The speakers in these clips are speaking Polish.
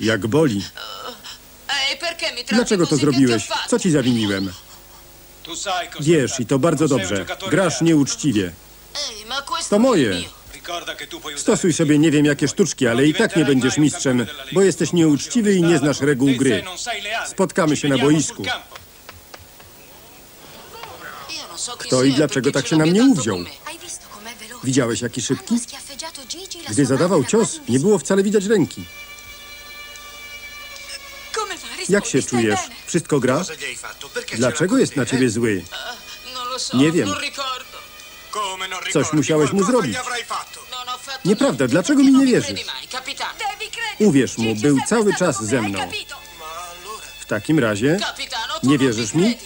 Jak boli. Dlaczego to zrobiłeś? Co ci zawiniłem? Wiesz, i to bardzo dobrze. Grasz nieuczciwie. To moje. Stosuj sobie nie wiem jakie sztuczki, ale i tak nie będziesz mistrzem, bo jesteś nieuczciwy i nie znasz reguł gry. Spotkamy się na boisku. Chi Kto i dlaczego tak się na mnie uwziął? Widziałeś jaki szybki? Gdy zadawał cios, nie było wcale widać ręki. Jak się czujesz? Wszystko gra? Dlaczego jest na ciebie zły? Lo so, Nie wiem. Coś musiałeś mu zrobić. ho fatto Nieprawda, dlaczego mi nie wierzysz? Uwierz mu, był cały czas ze mną. W takim razie, nie wierzysz mi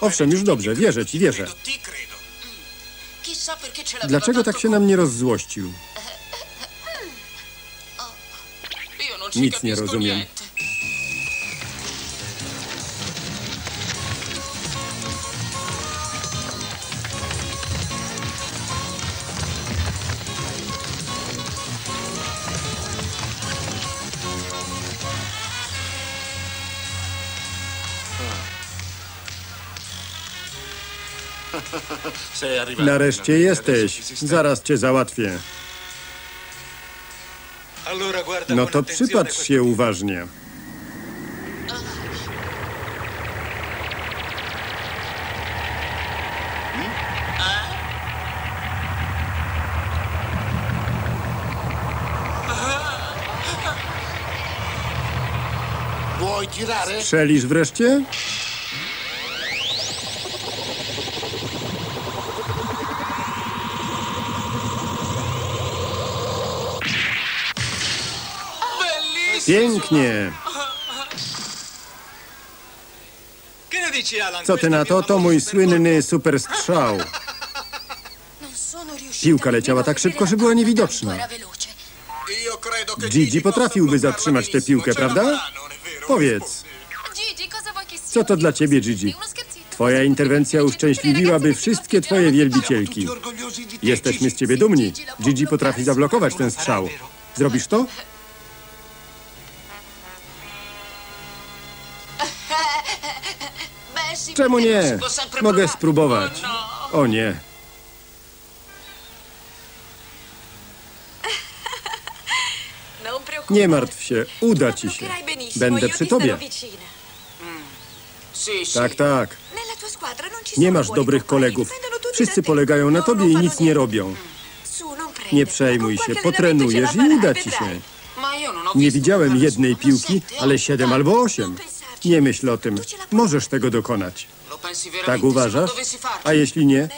Owszem, już dobrze, wierzę ci, wierzę. l'aveva Dlaczego tak się na mnie rozzłościł? Ci Nic nie rozumiem. Nareszcie jesteś. Zaraz cię załatwię. No to przypatrz się uważnie. Strzelisz wreszcie? Pięknie. Co ty na to? To mój słynny super strzał. Non sono riuscita Piłka leciała tak szybko, że była niewidoczna. Gigi potrafiłby zatrzymać tę piłkę, prawda? Powiedz, co to dla ciebie, Gigi? Twoja interwencja uszczęśliwiłaby wszystkie twoje wielbicielki. Jesteśmy z ciebie dumni. Gigi potrafi zablokować ten strzał. Zrobisz to? Czemu nie? Mogę spróbować. O nie. Nie martw się, uda ci się. Będę przy tobie. Tak, tak. Nie masz dobrych kolegów. Wszyscy polegają na tobie i nic nie robią. Nie przejmuj się, potrenujesz i uda ci się. Nie widziałem jednej piłki, ale siedem albo osiem. Nie myśl o tym. Możesz tego dokonać. Tak uważasz? A jeśli nie,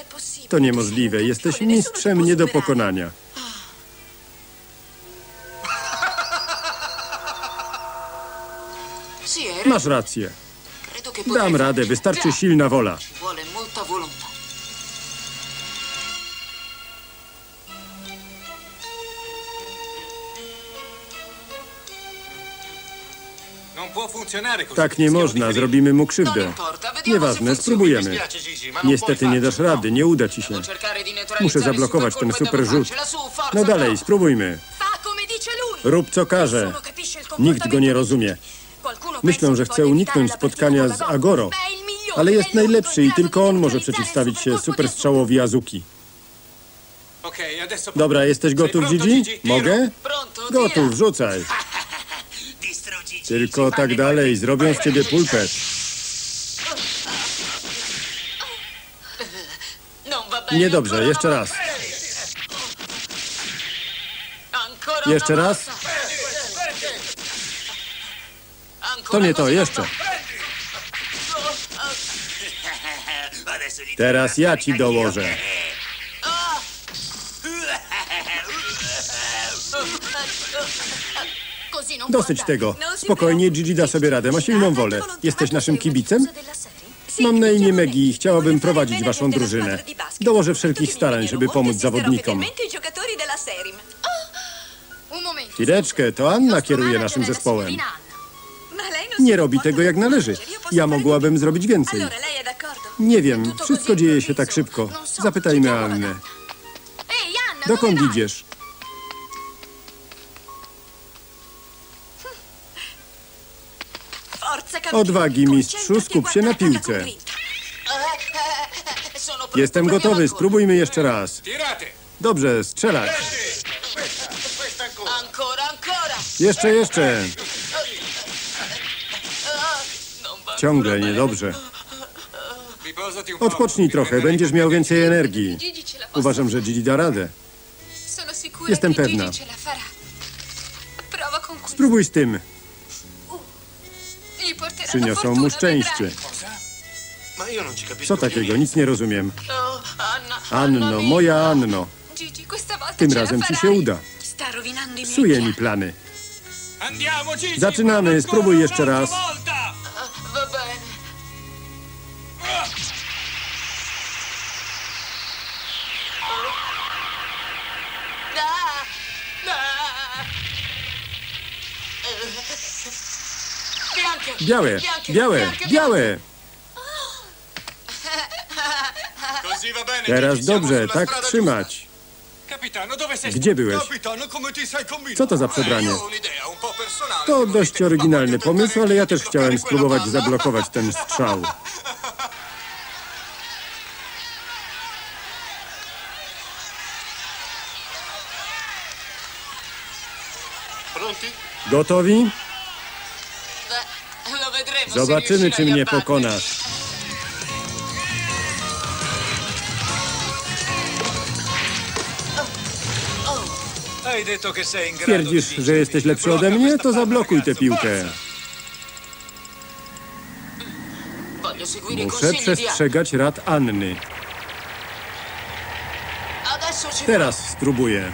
to niemożliwe. Jesteś mistrzem nie do pokonania. Masz rację. Dam radę, wystarczy silna wola. Tak nie można, zrobimy mu krzywdę. Nieważne, spróbujemy. Niestety nie dasz rady, nie uda ci się. Muszę zablokować ten super rzut. No dalej, spróbujmy. Rób co każe. Nikt go nie rozumie. Myślą, że chce uniknąć spotkania z Agoro. Ale jest najlepszy i tylko on może przeciwstawić się supercolpo super di Azuki. Dobra, jesteś gotów, Gigi? Mogę? Gotów, rzucaj. Tylko tak dalej, zrobią z ciebie va bene. Niedobrze, jeszcze raz. Jeszcze raz. To nie to, jeszcze. Teraz ja ci dołożę. Dosyć tego. Spokojnie. Gigi da sobie radę. Ma silną wolę. Jesteś naszym kibicem? Mam na imię Maggie i chciałabym prowadzić waszą drużynę. Dołożę wszelkich starań, żeby pomóc zawodnikom. Chwileczkę, to Anna kieruje naszym zespołem. Nie robi tego jak należy. Ja mogłabym zrobić więcej. Nie wiem, wszystko dzieje się tak szybko. Zapytajmy Annę. Dokąd idziesz? Odwagi, mistrzu, skup się na piłce. Jestem gotowy, spróbujmy jeszcze raz. Dobrze, strzelać. Jeszcze, jeszcze. Ciągle niedobrze. Odpocznij trochę, będziesz miał więcej energii. Uważam, że Gigi da radę. Jestem pewna. Spróbuj z tym. Przyniosą mu szczęście. Co takiego? Nic nie rozumiem. Anno, moja Anno. Tym razem ci się uda. Psuje mi plany. Zaczynamy, spróbuj jeszcze raz. Białe, białe, białe. Teraz dobrze, tak trzymać. Sei? Gdzie byłeś? Combinato? Co to za przebranie? To dość oryginalny pomysł, ale ja też chciałem spróbować zablokować ten strzał. Gotowi? Zobaczymy, czy mnie pokonasz. Twierdzisz, że jesteś lepszy ode mnie? To zablokuj tę piłkę. Muszę przestrzegać rad Anny. Teraz spróbuję.